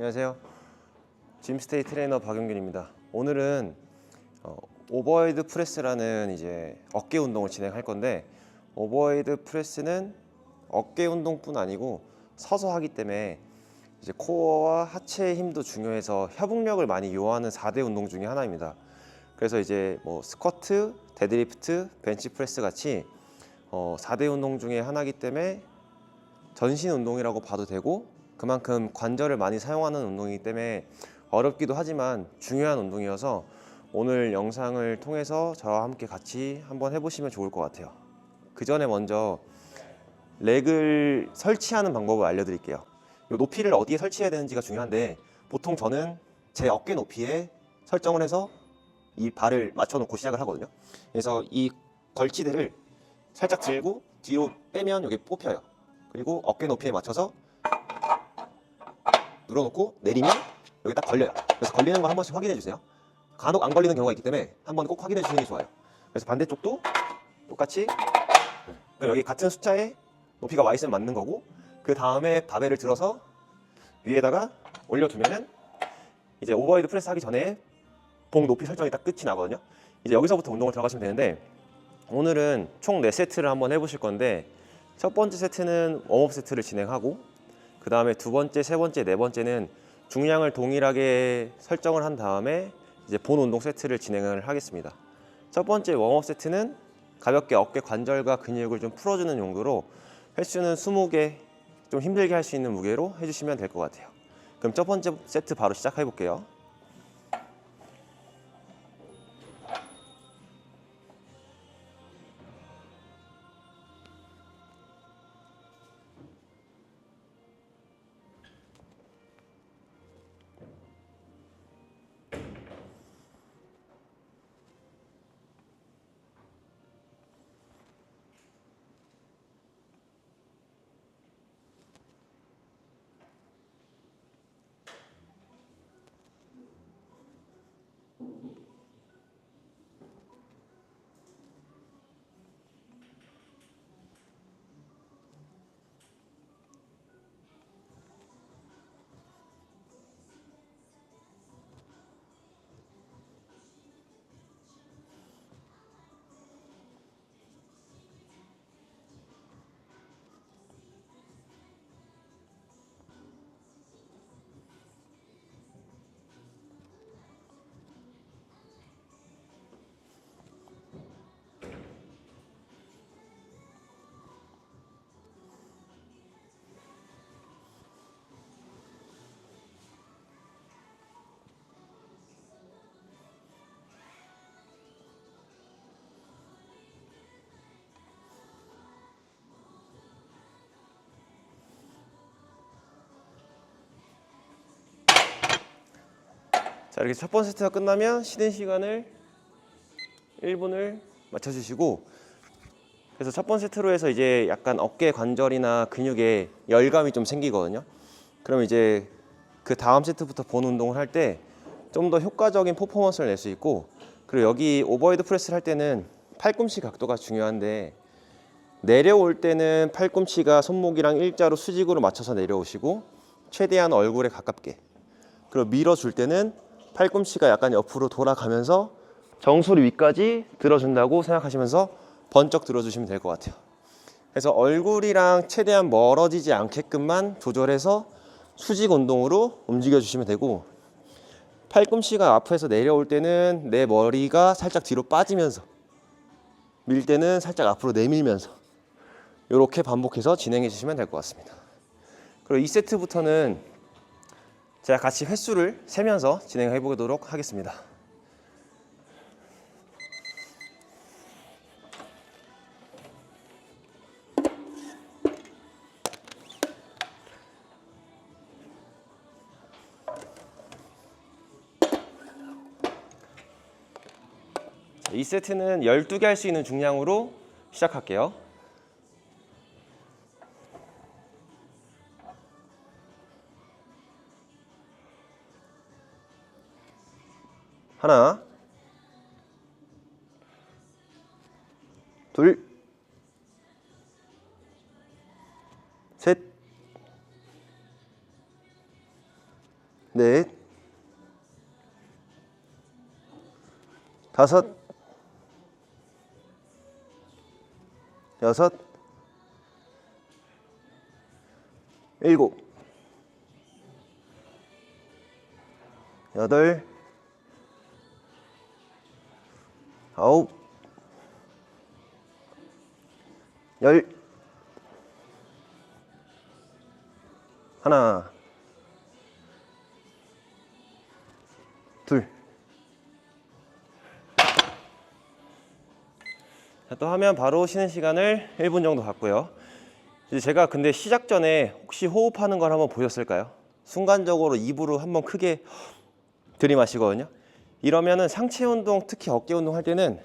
안녕하세요. 짐스테이 트레이너 박용균입니다. 오늘은 어, 오버헤드 프레스라는 이제 어깨 운동을 진행할 건데 오버헤드 프레스는 어깨 운동뿐 아니고 서서 하기 때문에 이제 코어와 하체의 힘도 중요해서 협응력을 많이 요하는 4대 운동 중에 하나입니다. 그래서 이제 뭐 스쿼트, 데드리프트, 벤치프레스 같이 어, 4대 운동 중에 하나이기 때문에 전신 운동이라고 봐도 되고 그만큼 관절을 많이 사용하는 운동이기 때문에 어렵기도 하지만 중요한 운동이어서 오늘 영상을 통해서 저와 함께 같이 한번 해보시면 좋을 것 같아요. 그 전에 먼저 렉을 설치하는 방법을 알려드릴게요. 이 높이를 어디에 설치해야 되는지가 중요한데 보통 저는 제 어깨 높이에 설정을 해서 이 발을 맞춰놓고 시작을 하거든요. 그래서 이 걸치대를 살짝 들고 뒤로 빼면 여기 뽑혀요. 그리고 어깨 높이에 맞춰서 눌러놓고 내리면 여기 딱 걸려요. 그래서 걸리는 거 한 번씩 확인해 주세요. 간혹 안 걸리는 경우가 있기 때문에 한 번 꼭 확인해 주시는 게 좋아요. 그래서 반대쪽도 똑같이 여기 같은 숫자에 높이가 와 있으면 맞는 거고 그 다음에 바벨을 들어서 위에다가 올려두면은 이제 오버헤드 프레스 하기 전에 봉 높이 설정이 딱 끝이 나거든요. 이제 여기서부터 운동을 들어가시면 되는데 오늘은 총 4세트를 한번 해보실 건데 첫 번째 세트는 웜업 세트를 진행하고 그 다음에 두 번째, 세 번째, 네 번째는 중량을 동일하게 설정을 한 다음에 이제 본 운동 세트를 진행을 하겠습니다. 첫 번째 웜업 세트는 가볍게 어깨 관절과 근육을 좀 풀어주는 용도로 횟수는 20개 좀 힘들게 할 수 있는 무게로 해주시면 될 것 같아요. 그럼 첫 번째 세트 바로 시작해 볼게요. 자 이렇게 첫 번째 세트가 끝나면 쉬는 시간을 1분을 맞춰주시고 그래서 첫 번째 세트로 해서 이제 약간 어깨 관절이나 근육에 열감이 좀 생기거든요. 그럼 이제 그 다음 세트부터 본 운동을 할 때 좀 더 효과적인 퍼포먼스를 낼 수 있고 그리고 여기 오버헤드 프레스를 할 때는 팔꿈치 각도가 중요한데 내려올 때는 팔꿈치가 손목이랑 일자로 수직으로 맞춰서 내려오시고 최대한 얼굴에 가깝게 그리고 밀어줄 때는 팔꿈치가 약간 옆으로 돌아가면서 정수리 위까지 들어준다고 생각하시면서 번쩍 들어주시면 될 것 같아요. 그래서 얼굴이랑 최대한 멀어지지 않게끔만 조절해서 수직 운동으로 움직여 주시면 되고 팔꿈치가 앞에서 내려올 때는 내 머리가 살짝 뒤로 빠지면서 밀 때는 살짝 앞으로 내밀면서 이렇게 반복해서 진행해 주시면 될 것 같습니다. 그리고 2세트부터는 제가 같이 횟수를 세면서 진행해 보도록 하겠습니다. 자, 2세트는 12개 할 수 있는 중량으로 시작할게요. 하나, 둘, 셋, 넷, 다섯, 여섯, 일곱, 여덟, 아홉, 열, 하나, 둘. 자, 또 하면 바로 쉬는 시간을 1분 정도 갖고요. 제가 근데 시작 전에 혹시 호흡하는 걸 한번 보셨을까요? 순간적으로 입으로 한번 크게 들이마시거든요. 이러면은 상체 운동, 특히 어깨 운동 할 때는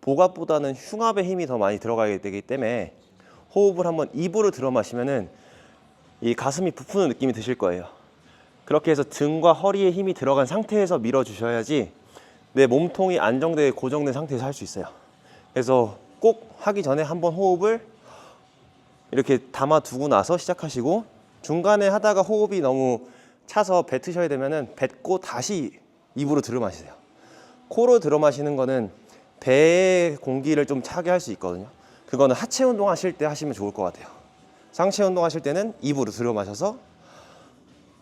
복압보다는 흉압에 힘이 더 많이 들어가게 되기 때문에 호흡을 한번 입으로 들어 마시면은 이 가슴이 부푸는 느낌이 드실 거예요. 그렇게 해서 등과 허리에 힘이 들어간 상태에서 밀어 주셔야지 내 몸통이 안정되게 고정된 상태에서 할 수 있어요. 그래서 꼭 하기 전에 한번 호흡을 이렇게 담아 두고 나서 시작하시고 중간에 하다가 호흡이 너무 차서 뱉으셔야 되면은 뱉고 다시 입으로 들어 마시세요. 코로 들어 마시는 거는 배에 공기를 좀 차게 할 수 있거든요. 그거는 하체 운동 하실 때 하시면 좋을 것 같아요. 상체 운동 하실 때는 입으로 들어 마셔서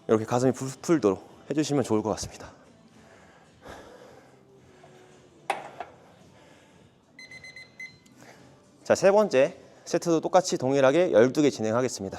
이렇게 가슴이 풀도록 해주시면 좋을 것 같습니다. 자, 세 번째 세트도 똑같이 동일하게 12개 진행하겠습니다.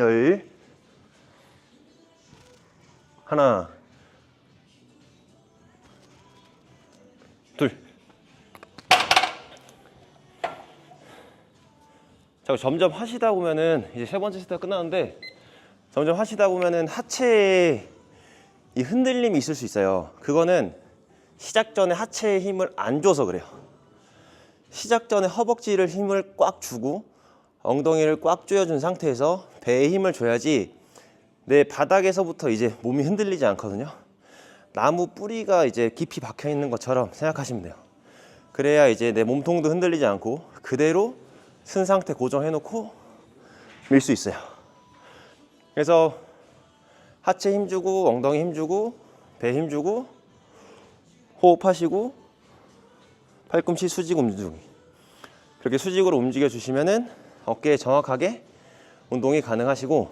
열, 하나, 둘. 자, 점점 하시다 보면은 이제 세 번째 세트가 끝나는데 점점 하시다 보면은 하체에 이 흔들림이 있을 수 있어요. 그거는 시작 전에 하체에 힘을 안 줘서 그래요. 시작 전에 허벅지를 힘을 꽉 주고 엉덩이를 꽉 조여준 상태에서 배에 힘을 줘야지 내 바닥에서부터 이제 몸이 흔들리지 않거든요. 나무 뿌리가 이제 깊이 박혀 있는 것처럼 생각하시면 돼요. 그래야 이제 내 몸통도 흔들리지 않고 그대로 쓴 상태 고정해 놓고 밀 수 있어요. 그래서 하체 힘 주고 엉덩이 힘 주고 배 힘 주고 호흡하시고 팔꿈치 수직 움직이기. 그렇게 수직으로 움직여 주시면은 어깨에 정확하게 운동이 가능하시고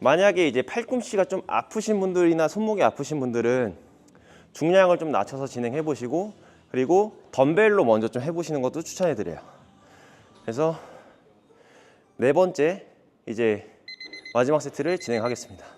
만약에 이제 팔꿈치가 좀 아프신 분들이나 손목이 아프신 분들은 중량을 좀 낮춰서 진행해 보시고 그리고 덤벨로 먼저 좀 해보시는 것도 추천해 드려요. 그래서 네 번째 이제 마지막 세트를 진행하겠습니다.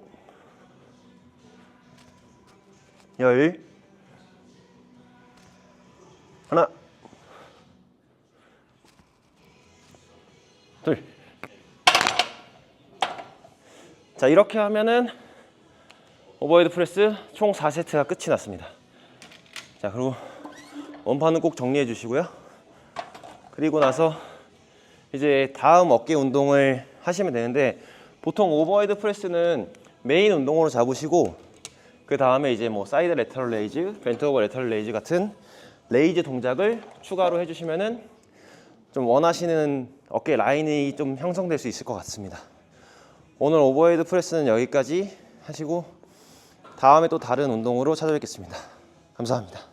열, 하나, 둘. 자, 이렇게 하면은 오버헤드 프레스 총 4세트가 끝이 났습니다. 자, 그리고 원판은 꼭 정리해 주시고요. 그리고 나서 이제 다음 어깨 운동을 하시면 되는데 보통 오버헤드 프레스는 메인 운동으로 잡으시고 그 다음에 이제 뭐 사이드 레터럴 레이즈, 벤트 오버 레터럴 레이즈 같은 레이즈 동작을 추가로 해주시면은 좀 원하시는 어깨 라인이 좀 형성될 수 있을 것 같습니다. 오늘 오버헤드 프레스는 여기까지 하시고 다음에 또 다른 운동으로 찾아뵙겠습니다. 감사합니다.